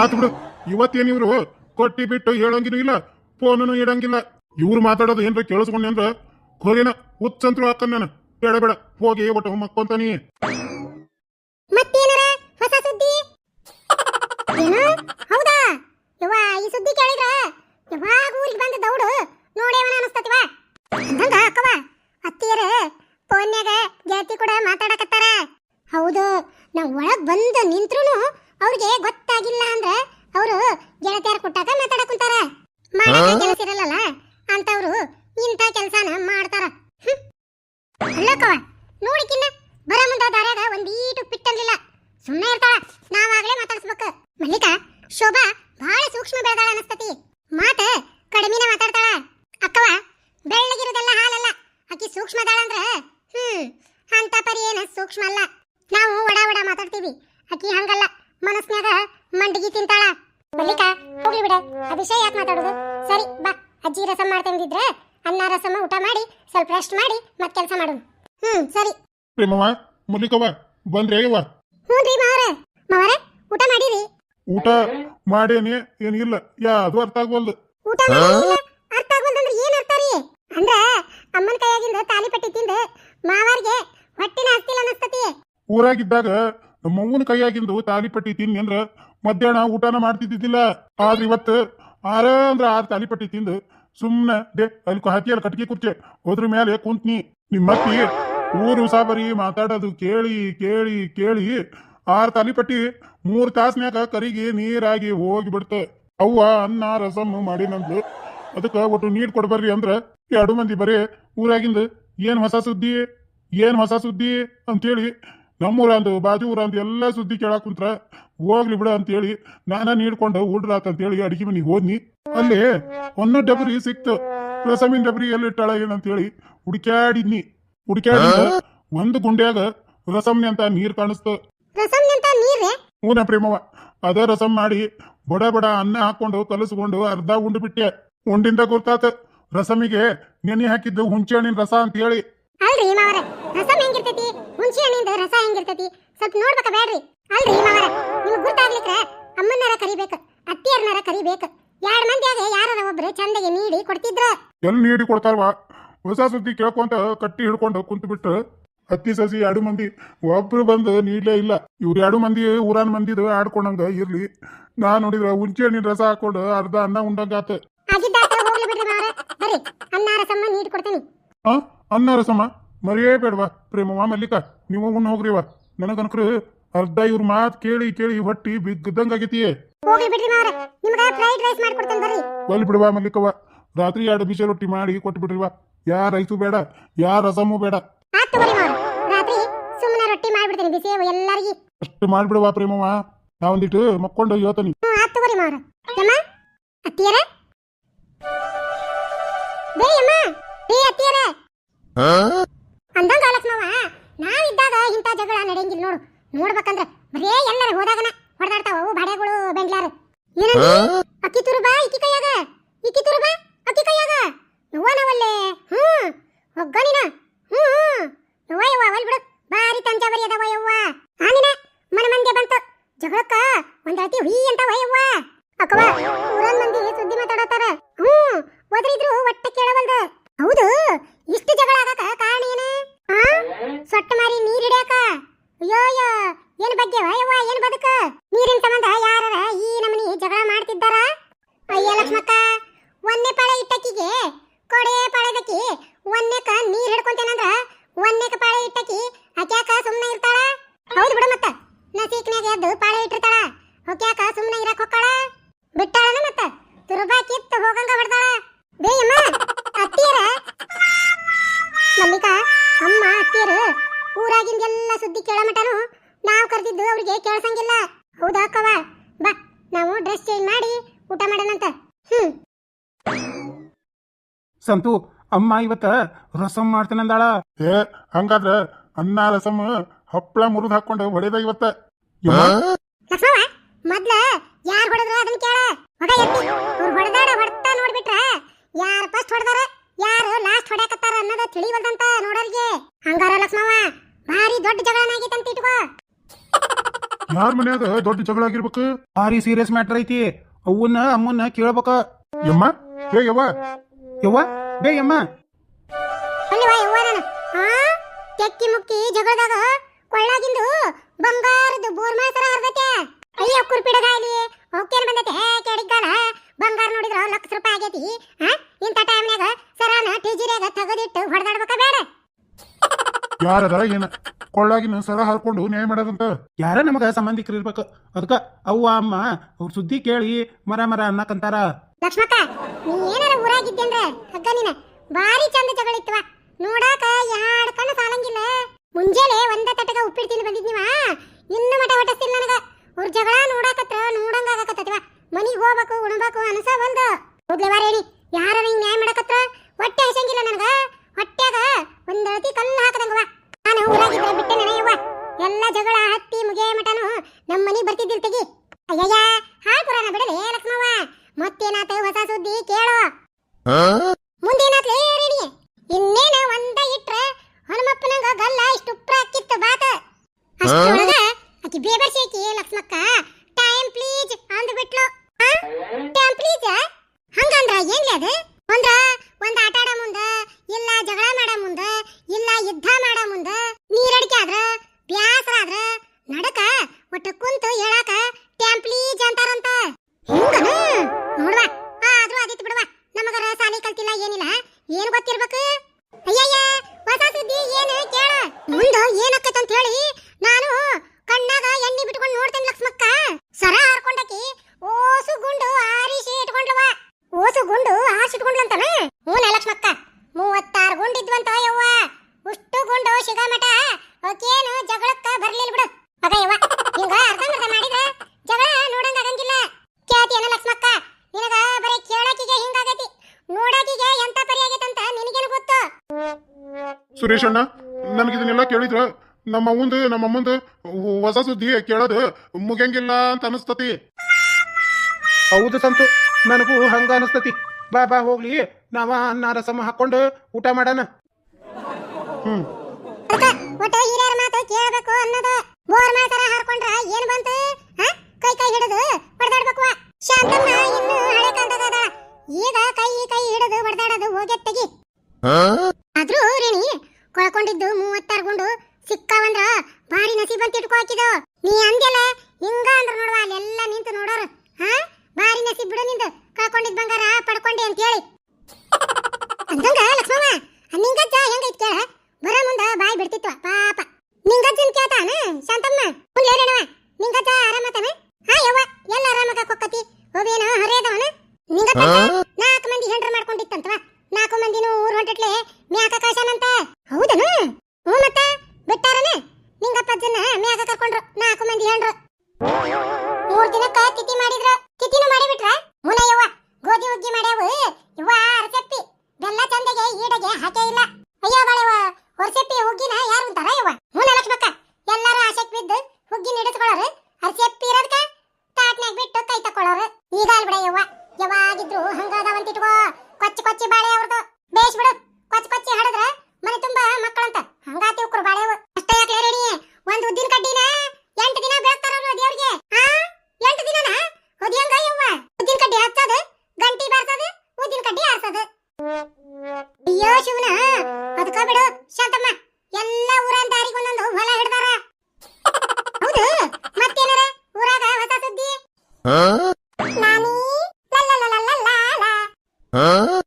ಆತ್ ಬಿಡು. ಇವತ್ತೇನ್ ಇವ್ರು ಕೊಟ್ಟಿ ಬಿಟ್ಟು ಹೇಳಂಗಿನೂ ಇಲ್ಲ ಫೋನನು ಇಡಂಗಿಲ್ಲ. ಇವ್ರು ಮಾತಾಡೋದು ಏನ್ರ ಕೇಳಿಸ್ಕೊಂಡೆ ಅಂದ್ರ, ಹೋಗಿನ, ಹುಚ್ಚಂತ್ರು ಹಾಕನ್ ನಾನು. ಬೇಡ ಬೇಡ, ಹೋಗಿ ಒಟ್ಟು ಮತ್ತೇನರ ಹೊಸ ಸುದ್ದಿ ಏನು ಹೌದಾ ಯವ್ವ ಈ ಸುದ್ದಿ ಕೇಳಿದ್ರ ಯಾವಾಗ ಊರಿಗೆ ಬಂದ ದೌಡು ನೋಡೇವನ ಅನಸ್ತತಿವ ಅಂದಂಗ ಅಕ್ಕವ ಅತ್ತಿಯರ ಫೋನ್ಯಾಗ ಗೆಳತಿ ಕೂಡ ಮಾತಾಡಕತ್ತಾರ ಹೌದು ನಾವ್ ಒಳಗ್ ಬಂದು ನಿಂತ್ರುನು ಅವ್ರಿಗೆ ಗೊತ್ತಾಗಿಲ್ಲ ಅಂದ್ರ ಅವರು ಗೆಳತಿಯರ ಕುಟ್ಟಾಕ ಮಾತಾಡಕ್ ಕುಂತಾರ ಮಾಡಕ ಕೆಲಸ ಇರಲ್ಲಲ್ಲ ಅಂತವ್ರು ಇಂಥ ಕೆಲಸನ ಮಾಡ್ತಾರ ಹ್ಮ್. ಅಲ್ಲಕ್ಕವ ನೋಡಿಕಿನ್ನ ಬರ ಮುಂದ ದಾರ್ಯಾಗ ಒಂದೀಟು ಪಿಟ್ಟನ್ಲಿಲ್ಲ ಸುಮ್ಮನೆ ಇರ್ತಾಳ, ನಾವಾಗಲೇ ಮಾತಾಡ್ಸ್ಬೇಕು. ಮಲ್ಲಿಕ, ಶೋಭಾ ಬಹಳ ಸೂಕ್ಷ್ಮ ಬೆಳೆದಾಳ ಅನಸ್ತತಿ. ಮಾತ ಕಡಿಮೆನ ಮಾತಾಡ್ತಾಳ. ಅಕ್ಕವ, ಬೆಳ್ಳಗಿರೋದೆಲ್ಲ ಹಾಲಲ್ಲ. ಆಕಿ ಸೂಕ್ಷ್ಮದಾಳ ಅಂದ್ರ, ಹ್ಮ್, ಅಂತ ಪರಿ ಏನ ಸೂಕ್ಷ್ಮ ಅಲ್ಲ. ನಾವು ಒಡ ಒಡ ಮಾತಾಡ್ತೀವಿ. ಅಕಿ ಹಂಗಲ್ಲ. ಮನಸ್ನ್ಯಾಗ ಮಂಡಗಿ ತಿಂತಾಳ. ಮಲ್ಲಿಕ, ಹೋಗ್ಲಿ ಬಿಡ. ಆ ವಿಷಯ ಯಾಕೆ ಮಾತಾಡೋದು? ಸರಿ, ಬಾ. ಅಜ್ಜಿ ರಸಂ ಮಾಡ್ತಂದಿದ್ರೆ ಅನ್ನ ರಸಮ ಊಟ ಮಾಡಿ ಸ್ವಲ್ಪ ರೆಸ್ಟ್ ಮಾಡಿ ಮತ್ತೆ ಕೆಲಸ ಮಾಡೋಣ ಹ್ಮ್ ಸರಿ. ಪ್ರೇಮವ್ವ ಮಲ್ಲಿಕವ್ವ ಬಂದ್ರೆ ಯವ್ವ? ಹ್ಞೂ ಮಾವರ. ಮಾವರ ಊಟ ಮಾಡಿರಿ? ಊಟ ಮಾಡೇನಿ ಏನಿಲ್ಲ ಯಾವ್ದು ಅರ್ಥ ಆಗ್ವಲ್ದು. ಊಟ ಅರ್ಥ ಅರ್ಥ ಆಗಲ್ದಂದ್ರೆ ಏನ್ ಅರ್ಥ ರೀ? ಅಂದ್ರೆ ಅಮ್ಮನ ಕೈಯಾಗಿಂದ ತಾಲಿಪಟ್ಟಿ ತಿಂದು ಮಾವರಿಗೆ ಹೊಟ್ಟಿನ ಆಗ್ತಿಲ್ಲ ಅನ್ನಿಸ್ತತಿ ಊರಾಗಿದ್ದಾಗ ನಮ್ಮ ಅವ್ವನ ಕೈಯಾಗಿಂದು ತಾಲಿಪಟ್ಟಿ ತಿನ್ನಿ ಅಂದ್ರ ಮಧ್ಯಾಹ್ನ ಊಟನ ಮಾಡ್ತಿದ್ದಿದ್ದಿಲ್ಲ. ಆದ್ರೆ ಇವತ್ತು ಆರ ಅಂದ್ರ ಆರ್ ತಾಲಿಪಟ್ಟಿ ತಿಂದು ಸುಮ್ನೆ ದೇ ಅಲ್ಲಿ ಹಾಕಿಯಲ್ಲ ಕಟ್ಗೆ ಕುರ್ಚೆ ಹೋದ್ರ ಮೇಲೆ ಕುಂತ್ನಿ ನಿಮ್ಮ ಅತ್ತಿ ಊರು ಸಾಬರಿ ಮಾತಾಡೋದು ಕೇಳಿ ಕೇಳಿ ಕೇಳಿ. ಆರ್ ತಾಲಿಪಟ್ಟಿ ಮೂರ್ ತಾಸ್ನ್ಯಾಗ ಕರಿಗಿ ನೀರಾಗಿ ಹೋಗಿ ಬಿಡ್ತ ಅವ್ವ ಅನ್ನ ರಸಮ್ ಮಾಡಿನಂದ್ಲು ಅದಕ್ಕ ಒಟ್ಟು ನೀರ್ ಕೊಡ್ಬರ್ರಿ ಅಂದ್ರ ಎರಡು ಮಂದಿ ಬರೇ ಊರಾಗಿಂದ, ಏನ್ ಹೊಸ ಸುದ್ದಿ? ಏನ್ ಹೊಸ ಸುದ್ದಿ? ಅಂತೇಳಿ. ನಮ್ಮೂರಂದು ಬಾಜು ಊರಂದು ಎಲ್ಲ ಸುದ್ದಿ ಕೇಳಾಕ್ ಕುಂತ್ರ ಹೋಗ್ಲಿ ಬಿಡ ಅಂತೇಳಿ ನಾನ ನೀಡ್ಕೊಂಡು ಊಡ್ರಾತ್ ಅಂತೇಳಿ ಅಡಿಗೆ ಮನೆಗೆ ಹೋದ್ನಿ. ಅಲ್ಲಿ ಒಂದು ಡಬರಿ ಸಿಕ್ತು. ರಸಮಿನ್ ಡಬ್ರಿ ಎಲ್ಲಿಟ್ಟಾಳ ಏನಂತೇಳಿ ಹುಡುಕ್ಯಾಡಿದ್ನಿ. ಹುಡುಕ್ಯಾಡಿ ಒಂದು ಗುಂಡ್ಯಾಗ ರಸಮ್ನಿ ಅಂತ ನೀರ್ ಕಾಣಿಸ್ತು. ಹೂನ ಪ್ರೇಮವ ಅದ ರಸಮ್ ಮಾಡಿ ಬಡ ಬಡ ಅನ್ನ ಹಾಕೊಂಡು ಕಲಸ್ಕೊಂಡು ಅರ್ಧ ಉಂಡು ಬಿಟ್ಟೆ. ಉಂಡಿಂದ ಗುರ್ತಾತ ರಸಮಿಗೆ ನೆನೆ ಹಾಕಿದ್ದು ಹುಂಚೆ ಹಣ್ಣಿನ ರಸ ಅಂತ ಹೇಳಿ ಅಲ್ರಿ ಮಾವರ ರಸಂ ಹೆಂಗಿರ್ತೈತಿ? ಹುಂಚಿ ಹಣ್ಣಿಂದ ರಸ ಹೆಂಗಿರ್ತೈತಿ? ಸ್ವಲ್ಪ ನೋಡ್ಬೇಕ ಬೇಡ್ರಿ ಅಲ್ರಿ ಮಾವರ. ನಿಮ್ಗೆ ಗೊತ್ತಾಗ್ಲಿಕ್ಕ ಅಮ್ಮನಾರ ಕರಿಬೇಕು ಅತ್ತಿಯರ್ನಾರ ಕರಿಬೇಕು. ಎರಡ್ ಮಂದಿಯಾಗ ಯಾರ ಒಬ್ರು ಚಂದಗೆ ನೀಡಿ ಕೊಡ್ತಿದ್ರ? ಎಲ್ಲಿ ನೀಡಿ ಕೊಡ್ತಾರವಾ? ಹೊಸ ಸುದ್ದಿ ಕೇಳ್ಕೊಂತ ಕಟ್ಟಿ ಹಿಡ್ಕೊಂಡು ಕುಂತು ಬಿಟ್ರು ಹತ್ತಿ ಸಸಿ ಎರಡು ಮಂದಿ ಒಬ್ರು ಬಂದು ನೀಡ್ಲೇ ಇಲ್ಲ. ಇವ್ರು ಎರಡು ಮಂದಿ ಊರಾನ್ ಮಂದಿದು ಆಡ್ಕೊಂಡಂಗ ಇರ್ಲಿ. ನಾ ನೋಡಿದ್ರ ಹುಂಚೆ ಹಣ್ಣಿನ ರಸ ಹಾಕೊಂಡು ಅರ್ಧ ಅನ್ನ ಉಂಡಂಗಾತ ಅನ್ನ ರಸಮ್ಮ ಮರಿಯೇ ಬೇಡವಾ ಪ್ರೇಮವಾ ಮಲ್ಲಿಕ? ನೀವು ಹೋಗ್ರಿವಾ ಹೋಗ್ರಿವ ನನಗನ್ಕ್ರು ಅರ್ಧ ಇವ್ರ ಮಾತ್ ಕೇಳಿ ಕೇಳಿ ಹೊಟ್ಟಿ ಬಿಗ್ಗದಂಗಾಗೈತಿ ಹೋಗ್ಲಿ ಬಿಡ್ರಿ ನಿಮ್ಗ ಫ್ರೈಡ್ ರೈಸ್ ಮಾಡ್ಕೊಡ್ತೇನೆ ಬರ್ರಿ. ಒಲ್ ಬಿಡುವ ಮಲ್ಲಿಕವ್ವ ರಾತ್ರಿ ಎರಡು ಬಿಸಿ ರೊಟ್ಟಿ ಮಾಡಿ ಕೊಟ್ಟು ಬಿಡ್ರಿವ ಯಾ ರೈಸು ಬೇಡ ಯಾ ರಸಮು ಬೇಡ. ಆತ್ ತಗೋರಿ ರಾತ್ರಿ ಸುಮ್ಮನೆ ರೊಟ್ಟಿ ಮಾಡ್ಬಿಡ್ತೇನೆ ಬಿಸಿ ಎಲ್ಲರಿಗೂ. ಅಷ್ಟು ಮಾಡ್ಬಿಡುವ ಪ್ರೇಮವ್ವ ನಾ ಒಂದಿಟ್ಟು ಮಕ್ಕೊಂಡು ಯೋತನಿ. ಹ್ಞೂ ಆತ್ ತಗೋರಿ ಅಮ್ಮ ಅತ್ತಿಯರ? ಬೇ ಅಮ್ಮ ಬೇ ಅತ್ತಿಯರ. ಅಂದಂಗ ಲಕ್ಷ್ಮವ್ವ ನಾವಿದ್ದಾಗ ಇಂಥ ಜಗಳ ನಡೆಯಂಗಿಲ್ಲ ನೋಡು. ನೋಡ್ಬೇಕಂದ್ರ ಬರೀ ಎಲ್ಲರ ಹೋದಾಗನ ಹೊಡೆದಾಡ್ತಾವ ಅವು ಬಾಡೆಗಳು ಬೆಂಗ್ಳಾರು ಏನಂದ್ರೆ ಅಕ್ಕಿ ಬಾ ಇಕ್ಕಿ ಕೈಯಾಗ ಇಕ್ಕಿ ತುರುಬ ಅಕ್ಕಿ ಕೈಯಾಗ ಯವ್ವ ನಾವಲ್ಲೇ ಹ್ಞೂ ಹೊಗ್ಗ ನೀನ ಹ್ಞೂ ಹ್ಞೂ ಯವ್ವ ಯವ್ವ ಒಲ್ ಬಿಡು ಬಾರಿ ತಂಜಾವರಿ ಅದಾವ ಯವ್ವ ಆನಿನ ಮನ ಮಂದ್ಯ ಬಂತು ಜಗಳಕ್ಕ ಒಂದ್ ಅತಿ ಹುಯಿ ಅಂತವ ಯವ್ವ ಅಕ್ಕವ ಊರನ್ ಮಂದಿ ಸುದ್ದಿ ಮಾತಾಡತಾರ ಹ್ಞೂ ಒದರಿದ್ರು ಒಟ್ಟ ಕೇಳವಲ್ದು ಹೌದು ಇಷ್ಟು ಜಗಳ ಆಗಕ ಕಾರಣ ಏನು ಆ ಸೊಟ್ಟ ಮಾರಿ ನೀರ್ ಹಿಡಿಯಾಕ ಅಯ್ಯೋಯ್ಯೋ ಏನ್ ಬಗ್ಗೆ ಯವ್ವ, ಏನ್ ಬದುಕ? ನೀರಿನ ಸಂಬಂಧ ಯಾರ ಈ ನಮನಿ ಜಗಳ ಮಾಡ್ತಿದ್ದಾರ? ಅಯ್ಯ, ಲಕ್ಷ್ಮಕ್ಕ ಒಂದೇ ಪಾಳೆ ಇಟ್ಟಕ್ಕಿಗೆ, ಕೊಡೆ ಪಾಳೆದಕ್ಕಿ ಒಂದೇಕ ನೀರ್ ಹಿಡ್ಕೊಂತೇನಂದ್ರ ಒಂದೇಕ ಪಾಳೆ ಇಟ್ಟಕ್ಕಿ ಅಕ್ಯಾಕ ಸುಮ್ಮನೆ ಇರ್ತಾಳ? ಹೌದು ಬಿಡು ಮತ್ತ, ನಸೀಕ್ನ್ಯಾಗ ಎದ್ದು ಪಾಳೆ ಇಟ್ಟಿರ್ತಾಳ. ಹೊಕ್ಯಾಕ ಸುಮ್ಮನೆ ಇರಕ್ ಹೊಕ್ಕಾಳ? ಬಿಟ್ಟಾಳನ ಮತ್ತ, ತುರುಬಾ ಕಿತ್ತು ಹೋಗಂಗ ಹೊಡ್ದಾಳ. ಬೇಯಮ್ಮ ಅತ್ತಿಯರ? ಮಲ್ಲಿಕಾ, ಅಮ್ಮ, ಅತ್ತಿಯರು ಊರಾಗಿಂದೆಲ್ಲ ಸುದ್ದಿ ಕೇಳೋ ಮಟನು ನಾವು ಕರೆದಿದ್ದು ಅವ್ರಿಗೆ ಕೇಳಸಂಗಿಲ್ಲ. ಹೌದಾ ಕವ ಬಾ ನಾವು ಡ್ರೆಸ್ ಚೇಂಜ್ ಮಾಡಿ ಊಟ ಮಾಡೋಣಂತ ಹ್ಮ್. ಸಂತು ಅಮ್ಮ ಇವತ್ತ ರಸಂ ಮಾಡ್ತೇನಂದಾಳ ಏ ಹಂಗಾದ್ರ ಅನ್ನ ರಸಂ ಹಪ್ಪಳ ಮುರಿದು ಹಾಕೊಂಡು ಹೊಡೆದ ಇವತ್ತ? ಲಕ್ಷ್ಮವ ಮೊದ್ಲ ಯಾರ್ ಹೊಡೆದ್ರ ಅದನ್ನ ಕೇಳ. ಹೊಗ ಎತ್ತಿ. ಅವ್ರು ಹೊಡೆದಾಡ ಹೊಡ್ತಾ ನೋಡ್ಬಿಟ್ರ. ಯಾರ್ ಫಸ್ಟ್ ಹೊಡೆದಾರ ಯಾರು ಲಾಸ್ಟ್ ಹೊಡ್ಯಾಕತ್ತಾರ ಅನ್ನೋದ ತಿಳಿವಲ್ದಂತ ನೋಡೋರಿಗೆ. ಹಂಗಾರ ಲಕ್ಷ್ಮವ ಭಾರಿ ದೊಡ್ಡ ಜಗಳನಾಗೈತಂತ ಇಟ್ಕೋ. ಯಾರ ಮನ್ಯಾಗ ದೊಡ್ಡ ಜಗಳ ಆಗಿರ್ಬೇಕು? ಭಾರಿ ಸೀರಿಯಸ್ ಮ್ಯಾಟರ್ ಐತಿ. ಅವನ್ನ ಅಮ್ಮನ್ನ ಕೇಳ್ಬೇಕ. ಯಮ್ಮ? ಹೇ ಯವ್ವ? ಯವ್ವ? ಬೇ ಯಮ್ಮ? ಅಲ್ಲಿವಾ ಯವ್ವ ನಾನು? ಆ? ಕೆಕ್ಕಿ ಮುಕ್ಕಿ ಜಗಳದಾಗ ಕೊಳ್ಳಾಗಿಂದು ಬಂಗಾರದ ಬೋರ್ಮಾ ಸರ ಹರ್ದತೆ. ಅಯ್ಯ ಕುರ್ಪಿಡಗಾಯ್ಲಿ ಅವಕ್ಕೇನ್ ಬಂದತೆ? ಕೆಡಿಗಾಲ. ಬಂಗಾರ ನೋಡಿದ್ರ ಲಕ್ಷ ರೂಪಾಯಿ ಆಗೈತಿ. ಆ? ಇಂಥ ಟೈಮ್ನಾಗ ಸರಾನ ಟೀಜಿರ್ಯಾಗ ತೆಗೆದಿಟ್ಟು ಹೊಡೆದಾಡ್ಬೇಕ ಬೇಡ. ಯಾರದಾರ ಏನ? ಕೊಳ್ಳಾಗಿನ ಸರ ಹಾಕೊಂಡು ನ್ಯಾಯ ಮಾಡೋದಂತ? ಯಾರ ನಮಗ ಸಂಬಂಧಿಕರು ಇರ್ಬೇಕು? ಅದಕ್ಕ ಅವ್ವ ಅಮ್ಮ ಅವ್ರ ಸುದ್ದಿ ಕೇಳಿ ಮರ ಮರ ಅನ್ನಕಂತಾರ. ಲಕ್ಷ್ಮಕ್ಕ ನೀ ಏನಾರ ಊರಾಗಿದ್ದೆ ಹಗ್ಗ ನೀನ. ಭಾರಿ ಚಂದ ಜಗಳಿತ್ವ ನೋಡಾಕ ಯಾಡ್ ಕಣ್ಣು ಸಾಲಂಗಿಲ್ಲ ಮುಂಜಾನೆ ಒಂದ ತಟಕ ಉಪ್ಪಿಟ್ಟು ತಿಂದು ಬಂದಿದ್ನಿವ ಇನ್ನು ಮಟ ಹೊಟ್ಟಸ್ತಿಲ್ಲ ನನಗ. ಅವ್ರ ಜಗಳ ನೋಡಾಕತ್ರ ನೋಡಂಗ ಆಗಕತ್ತವ ಮನಿಗ್ ಹೋಗ್ಬೇಕು ಉಣ್ಬೇಕು ಅನಸವಲ್ದು ಹೋಗ್ಲೇವಾ ರೇಣಿ. ಯಾರ ಹಿಂಗ್ ನ್ಯಾಯ ಮಾಡಕತ್ರ? ಹೊಟ್ಟೆ ಹಸಂಗಿಲ್ಲ ನನಗ. ಹೊಟ್ಯಾಗ ಒಂದ್ ಅಳತಿ ಕಲ್ಲು ಹಾಕದಂಗವ ಊರಾಗಿದ್ರೆ ಬಿಟ್ಟೆ ನೆನೆಯವ್ವ ಎಲ್ಲ ಜಗಳ ಹತ್ತಿ ಮುಗಿಯ ಮಟನು. ನಮ್ಮ ಮನೆಗೆ ಬರ್ತಿದ್ದಿಲ್ ತೆಗಿ. ಅಯ್ಯಯ್ಯ ಹಾಳ್ ಪುರಾಣ ಬಿಡಲೇ ಲಕ್ಷ್ಮವ್ವ. ಮತ್ತೇನಾತ ಹೊಸ ಸುದ್ದಿ ಕೇಳೋ. ಮುಂದೇನಾತ್ಲೇ ರೇಣಿ ಇನ್ನೇನ ಒಂದ ಇಟ್ರ ಹನುಮಪ್ಪನಂಗ ಗಲ್ಲ ಇಷ್ಟು ಉಪ್ರ ಹಾಕಿತ್ತು ಬಾತ ಅಷ್ಟೊಳಗ ಆಕಿ ಬೇಬರ್ಸೇಕಿ ಲಕ್ಷ್ಮಕ್ಕ ಟೈಮ್ ಪ್ಲೀಸ್ ಅಂದ್ ಬಿಟ್ಲು ಟೈಮ್ ಪ್ಲೀಸ್ ಹಂಗಂದ್ರ ಏನ್ಲೇ ಅದು ಅಂದ್ರ ಒಂದ್ ಆಟ ಆಡ ಮುಂದ ಇಲ್ಲ ಜಗಳ ಮಾಡ ಮುಂದ ಇಲ್ಲ ಯುದ್ಧ ಮಾಡ ಮುಂದ ನೀರಡಿಕೆ ಆದ್ರ ಬ್ಯಾಸರ ಆದ್ರ ನಡಕ ಒಟ್ಟ ಕುಂತು ಹೇಳಾಕ ಟೈಮ್ ಪ್ಲೀಸ್ ಅಂತಾರಂತ ಹಿಂಗನ ನೋಡ್ವಾ ಆದ್ರೂ ಆದಿತ್ತು ಬಿಡವಾ ನಮಗರ ಸಾಲಿ ಕಲ್ತಿಲ್ಲ ಏನಿಲ್ಲ ಏನ್ ಗೊತ್ತಿರ್ಬೇಕು ಅಯ್ಯಯ್ಯ ಹೊಸ ಸುದ್ದಿ ಏನು ಕೇಳ ಮುಂದ ಏನಕ್ಕೈತಂತ ಹೇಳಿ ನಾನು ಕಣ್ಣಾಗ ಎಣ್ಣೆ ಬಿಟ್ಕೊಂಡು ನೋಡ್ತೇನೆ ಲಕ್ಷ್ಮಕ್ಕ ಸರ ಹಾರ್ಕೊಂಡಕಿ ಓಸು ಗುಂಡು ಆರಿಸಿ ಇಟ್ಕೊಂಡ್ಲವ ಓಸು ಗುಂಡು ಆರಿಸಿ ಇಟ್ಕೊಂಡ್ಲಂತಾನ ಹ್ಞೂ ಲಕ್ಷ್ಮಕ್ಕ ಮೂವತ್ತಾರು ಗುಂಡಿದ್ವಂತ ಯವ್ವ ಉಷ್ಟು ಗುಂಡು ಸಿಗಮಟ ಅವಕೇನು ಜಗಳಕ್ಕ ಬರ್ಲಿಲ್ಲ ಬಿಡು ಅದ ಯವ್ವ ಹಿಂಗ ಅರ್ಧಂಬರ್ಧ ಮಾಡಿದ್ರ ಜಗಳ ನೋಡಂಗ ಆಗಂಗಿಲ್ಲ ಕೇಳ್ತಿಯನ ಲಕ್ಷ್ಮಕ್ಕ ನಿನಗ ಬರೀ ಕೇಳಕಿಗೆ ಹಿಂಗಾಗೈತಿ ನೋಡಕಿಗೆ ಎಂತ ಪರಿ ಆಗೈತಂತ ನಿನಗೇನು ಗೊತ್ತು ಸುರೇಶ್ ನಮ್ಗೆ ನನಗಿದನ್ನೆಲ್ಲ ಕೇಳಿದ್ರ ನಮ್ಮ ಮುಂದೆ ನಮ್ಮ ಅಮ್ಮಂದು ಹೊಸ ಸುದ್ದಿ ಕೇಳೋದು ಮುಗಿಯಂಗಿಲ್ಲ ಅಂತ ಅನಿಸ್ತತಿ. ಹೌದು ಸಂತು ನನಗೂ ಹಂಗ ಅನಸ್ತತಿ. ಬಾ ಬಾ ಹೋಗ್ಲಿ. ನಾವ ಅನ್ನ ರಸಮ ಹಾಕೊಂಡು ಊಟ ಮಾಡೋಣ. ಹ್ಮ್. ಒಟ್ಟ ಹಿರಿಯರ ಮಾತು ಕೇಳಬೇಕು ಅನ್ನೋದು. ಬೋರ್ ಮಾತರ ಹಾರ್ಕೊಂಡ್ರ ಏನ್ ಬಂತು? ಹ? ಕೈ ಕೈ ಹಿಡಿದು ಹೊಡೆದಾಡ್ಬೇಕು ಶಾಂತಮ್ಮ ಇನ್ನು ಹಳೆ ಕಾಲದಾಗ ಈಗ ಕೈ ಕೈ ಹಿಡಿದು ಹೊಡೆದಾಡೋದು ಹೋಗ್ಯತ್ ತೆಗಿ. ಆದ್ರೂ ರೇಣಿ ಕಳ್ಕೊಂಡಿದ್ದು ಮೂವತ್ತಾರು ಗುಂಡು. ಸಿಕ್ಕಾವಂದ್ರ ಭಾರಿ ನಸೀಬ್ ಅಂತ ಇಟ್ಕೋ ಹಾಕಿದ ನೀ ಅಂದ್ಯಲ್ಲ ಹಿಂಗ ಅಂದ್ರ ನೋಡುವ, ಅಲ್ಲೆಲ್ಲ ನಿಂತು ನೋಡೋರು. ಹಾ? ಭಾರಿ ನಸೀಬ್ ಬಿಡು ನಿಂದು. ಕಳ್ಕೊಂಡಿದ್ ಬಂಗಾರ ಪಡ್ಕೊಂಡೆ ಅಂತ ಹೇಳಿ ಅಂದಂಗ ಲಕ್ಷ್ಮಮ್ಮ, ನಿಂಗಜ್ಜ ಹೆಂಗೈತ್ ಕೇಳ. ಬರ ಮುಂದ ಬಾಯಿ ಬಿಡ್ತಿತ್ತು ಪಾಪ. ನಿಂಗಜ್ಜನ್ ಕೇಳ್ತಾನ, ಶಾಂತಮ್ಮ? ಮುಂದೆ ರೇಣವ ನಿಂಗಜ್ಜ ಆರಾಮತಾನ? ಹಾ ಯವ್ವ, ಎಲ್ಲ ಆರಾಮಕ ಕೊಕ್ಕತಿ ಹೋಗೇನ ಹರಿಯದವನ? ನಿಂಗಜ್ಜ ನಾಲ್ಕು ಮಂದಿ ಹೆಂಡ್ರ ಮಾಡ್ಕೊಂಡಿತ್ತಂತವ ನಾಲ್ಕು ಮಂದಿನೂ ಊರ್ ಹೊಂಟಟ್ಲೆ ಮ್ಯಾಕ ಕಾಶನಂತ ಹೌದನ ಹ್ಞೂ ಮತ್ತ ಬಿಟ್ಟಾರನ ನಿಂಗಪ್ಪಜ್ಜನ ಮ್ಯಾಕ ಕರ್ಕೊಂಡ್ರು ನಾಲ್ಕು ಮಂದಿ ಹೆಂಡ್ರು ಮೂರ್ ದಿನಕ್ಕ ತಿಥಿ ಮಾಡಿದ್ರ ತಿಥಿನೂ ಮಾಡಿಬಿಟ್ರ ಮುನಯ್ಯವ್ವ ಗೋಧಿ ಹುಗ್ಗಿ ಮಾಡ್ಯಾವು ಇವ್ವ ಅರಸಪ್ಪಿ ಬೆಲ್ಲ ಚಂದಗೆ ಈಡಗೆ ಹಾಕೇ ಇಲ್ಲ ಅಯ್ಯೋ ಬಾಳೆವ ಹೊರಸಪ್ಪಿ ಹುಗ್ಗಿನ ಯಾರು ಅಂತಾರ ಯವ್ವ ಮುನ ಲಕ್ಷ್ಮಕ್ಕ ಎಲ್ಲರೂ ಆಸೆಕ್ ಬಿದ್ದು ಹುಗ್ಗಿ ನಿಡಿಸ್ಕೊಳ್ಳೋರು ಅರಸಪ್ಪಿ ಇರೋದಕ್ಕ ತಾಟ್ನ್ಯಾಗ ಬಿಟ್ಟು ಕೈ ತಕೊಳ್ಳೋರು ಈಗ ಅಲ್ ಬಿಡ ಯವ್ವ ಯಾವಾಗಿದ್ರು ಹಂಗಾದವಂತ ಇಟ್ಕೋ ಕೊಚ್ಚಿ ಕೊಚ್ಚಿ ಬಾಳೆ ಅವ್ರದ್ದು ಬೇಸ್ ಬಿಡು ಕೊಚ್ಚಿ ಕೊಚ್ಚಿ ಹಡದ್ರ ಮನೆ ತುಂಬಾ ಮಕ್ಕಳಂತ ಹಂಗಾತಿ ಉಕ್ರು ಬಾಳೆವು ಅಷ್ಟೇ ಯಾಕೆ ರೆಡಿ ಒಂದ್ ಉದ್ದಿನ ಕಡ್ಡಿನ ಎಂಟು ದಿನ ಬೆಳಗ್ತಾರಲ್ವ ದೇವ್ರಿಗೆ ಆ ಎಂಟು ದಿನನ ಅದ್ ಹೆಂಗ ಯವ್ವ ಉದ್ದಿನ ಕಡ್ಡಿ ಹಚ್ಚೋದು ಗಂಟಿ ಬಾರ್ಸೋದು ಉದ್ದಿನ ಕಡ್ಡಿ ಆರ್ಸೋದು ಅಯ್ಯೋ ಶಿವನ ಅದಕ್ಕ ಬಿಡು ಶಾಂತಮ್ಮ ಎಲ್ಲ ಊರನ್ ದಾರಿಗೆ ಒಂದೊಂದು ಹೊಲ ಹಿಡ್ದಾರ ಹೌದು ಮತ್ತೇನಾರ ಊರಾಗ ಹೊಸ ಸುದ್ದಿ ನಾನಿ ಲಲ್ಲಲಲಲಲಲ. ಅಂದಂಗ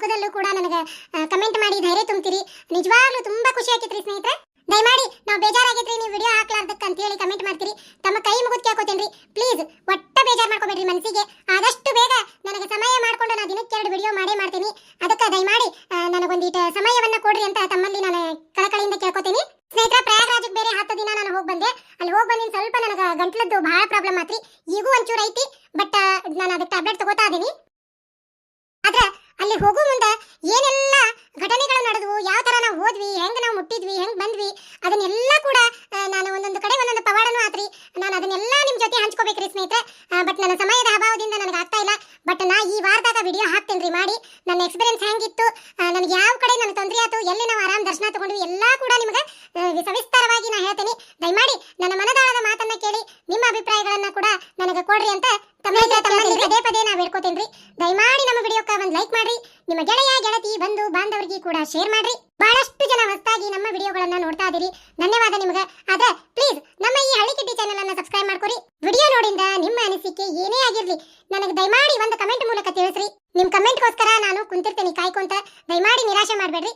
ಸುಖದಲ್ಲೂ ಕೂಡ ನನಗೆ ಕಮೆಂಟ್ ಮಾಡಿ ಧೈರ್ಯ ತುಂಬ್ತೀರಿ. ನಿಜವಾಗ್ಲೂ ತುಂಬಾ ಖುಷಿ ಆಕೈತ್ರಿ ಸ್ನೇಹಿತರೆ. ದಯಮಾಡಿ ನಾವು ಬೇಜಾರಾಗಿದ್ರಿ ನೀವು ವಿಡಿಯೋ ಹಾಕ್ಲಾರ್ದಕ್ಕೆ ಅಂತ ಹೇಳಿ ಕಮೆಂಟ್ ಮಾಡ್ತೀರಿ. ತಮ್ಮ ಕೈ ಮುಗಿದ್ ಕೇಳ್ಕೊತೇನ್ರಿ. ಪ್ಲೀಸ್ ಒಟ್ಟ ಬೇಜಾರ್ ಮಾಡ್ಕೋಬೇಡ್ರಿ ಮನಸ್ಸಿಗೆ. ಆದಷ್ಟು ಬೇಗ ನನಗೆ ಸಮಯ ಮಾಡ್ಕೊಂಡು ನಾನು ದಿನಕ್ಕೆ ಎರಡು ವಿಡಿಯೋ ಮಾಡೇ ಮಾಡ್ತೀನಿ. ಅದಕ್ಕೆ ದಯಮಾಡಿ ನನಗೊಂದಿಟ್ಟು ಸಮಯವನ್ನ ಕೊಡ್ರಿ ಅಂತ ತಮ್ಮಲ್ಲಿ ನಾನು ಕಳಕಳಿಯಿಂದ ಕೇಳ್ಕೊತೀನಿ. ಸ್ನೇಹಿತರ ಪ್ರಯಾಗರಾಜಕ್ಕೆ ಬೇರೆ ಹತ್ತು ದಿನ ನಾನು ಹೋಗಿ ಬಂದೆ. ಅಲ್ಲಿ ಹೋಗಿ ಬಂದಿನ ಸ್ವಲ್ಪ ನನಗೆ ಗಂಟ್ಲದ್ದು ಬಹಳ ಪ್ರಾಬ್ಲಮ್ ಆತ್ರಿ. ಈಗೂ ಒಂಚೂರು ಐತಿ ಬಟ್ ನಾನು ಅದಕ್ಕೆ ಟ್ಯಾಬ್ಲೆಟ್ ತಗೋತಾ ಇದೀನಿ. ಆದ್ರೆ ಅಲ್ಲಿ ಹೋಗೋ ಮುಂದೆ ಏನೆಲ್ಲ ಘಟನೆಗಳು ನಡೆದವು, ಯಾವ ತರ ನಾವು ಹೋದ್ವಿ, ಹೆಂಗ್ ನಾವು ಮುಟ್ಟಿದ್ವಿ, ಹೆಂಗ್ ಬಂದ್ವಿ, ಅದನ್ನೆಲ್ಲ ಕೂಡ ನಾನು ಒಂದೊಂದು ಕಡೆ ಒಂದೊಂದು ಪವಾಡನೂ ಆತ್ರಿ. ನಾನು ಅದನ್ನೆಲ್ಲ ನಿಮ್ಮ ಜೊತೆ ಹಂಚ್ಕೋಬೇಕ್ರಿ ಸ್ನೇಹಿತರೆ. ಬಟ್ ನನ್ನ ಸಮಯದ ಅಭಾವದಿಂದ ನನಗೆ ಆಗ್ತಾ ಇಲ್ಲ. ಬಟ್ ನಾ ಈ ವಾರದಾಗ ವಿಡಿಯೋ ಹಾಕ್ತೇನ್ರಿ ಮಾಡಿ. ನನ್ನ ಎಕ್ಸ್ಪೀರಿಯನ್ಸ್ ಹೆಂಗಿತ್ತು ನನಗೆ ಯಾವ ಕಡೆ ನನಗೆ ತೊಂದರೆ ಆಯ್ತು, ಎಲ್ಲಿ ನಾವು ಆರಾಮ್ ದರ್ಶನ ತಗೊಂಡ್ವಿ, ಎಲ್ಲ ಕೂಡ ನಿಮಗೆ ಸವಿಸ್ತಾರವಾಗಿ ನಾ ಹೇಳ್ತೇನೆ. ದಯಮಾಡಿ ನನ್ನ ಮನದಾಳದ ಮಾತನ್ನ ಕೇಳಿ, ನಿಮ್ಮ ಅಭಿಪ್ರಾಯಗಳನ್ನ ಕೂಡ ನನಗೆ ಕೊಡ್ರಿ ಅಂತ ತಮ್ಮಲ್ಲಿ ತಮ್ಮಲ್ಲಿ ಪದೇ ಪದೇ ನಾ ಬೇಡ್ಕೋತೇನ್ರಿ ದಯಮಾಡಿ ನಮ್ಮ ವಿಡಿಯೋಕ್ಕ ಒಂದು ಲೈಕ್ ಮಾಡ್ರಿ. ನಿಮ್ಮ ಗೆಳೆಯ, ಗೆಳತಿ, ಬಂಧು, ಬಾಂಧವರಿಗೆ ಕೂಡ ಶೇರ್ ಮಾಡ್ರಿ. ಬಹಳಷ್ಟು ಜನ ಹೊಸದಾಗಿ ನಮ್ಮ ವಿಡಿಯೋಗಳನ್ನ ನೋಡ್ತಾ ಇದೀರಿ. ಧನ್ಯವಾದ ನಿಮಗೆ. ಆದ್ರೆ ಪ್ಲೀಸ್ ನಮ್ಮ ಈ ಹಳ್ಳಿ ಕಿಟ್ಟಿ ಚಾನೆಲ್ ಅನ್ನ ಸಬ್ಸ್ಕ್ರೈಬ್ ಮಾಡ್ಕೊರಿ. ವಿಡಿಯೋ ನೋಡಿಂದ ನಿಮ್ಮ ಅನಿಸಿಕೆ ಏನೇ ಆಗಿರ್ಲಿ, ನನಗೆ ದಯಮಾಡಿ ಒಂದು ಕಮೆಂಟ್ ಮೂಲಕ ತಿಳಿಸ್ರಿ. ನಿಮ್ ಕಮೆಂಟ್ಗೋಸ್ಕರ ನಾನು ಕುಂತಿರ್ತೇನೆ ಕಾಯ್ಕೊಂತ. ದಯಮಾಡಿ ನಿರಾಶೆ ಮಾಡಬೇಡ್ರಿ.